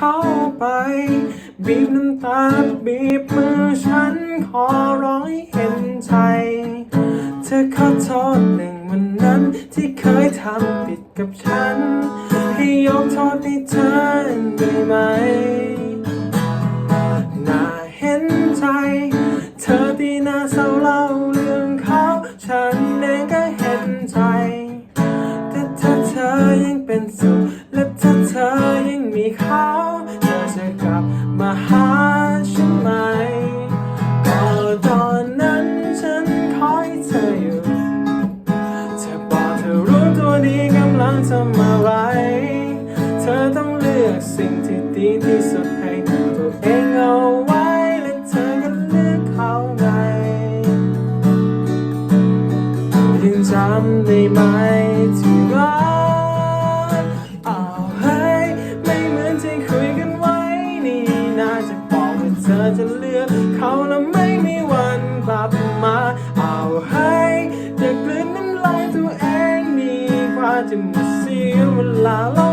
เข้าไป บีบน้ำตาบีบมือฉันขอร้องให้เห็นใจ เธอขอโทษหนึ่งวันนั้นที่เคยทำผิดกับฉัน ให้ยกโทษให้เธอได้ไหมน่าเห็นใจ เธอที่น่าเศร้าเล่าเรื่องเขาฉันเองก็เห็นใจ แต่ถ้าเธอยังเป็นสุขและ ธอต้องเลือกสิ่งที่ดีที่สุดให้ตัวเองเอาไว้ และเธอก็เลือกเขาไงยังจำได้ไหมที่รักอ้าวเฮ้ไม่เหมือนที่คุยกันไว้นี่น่าจะบอกว่าเธอจะเลือกเขาแล้วไม่มีวันกลับมาเอาวเฮ้จะกลืนน้ำลายตัวเองดีกว่าจะมาเสียเวลา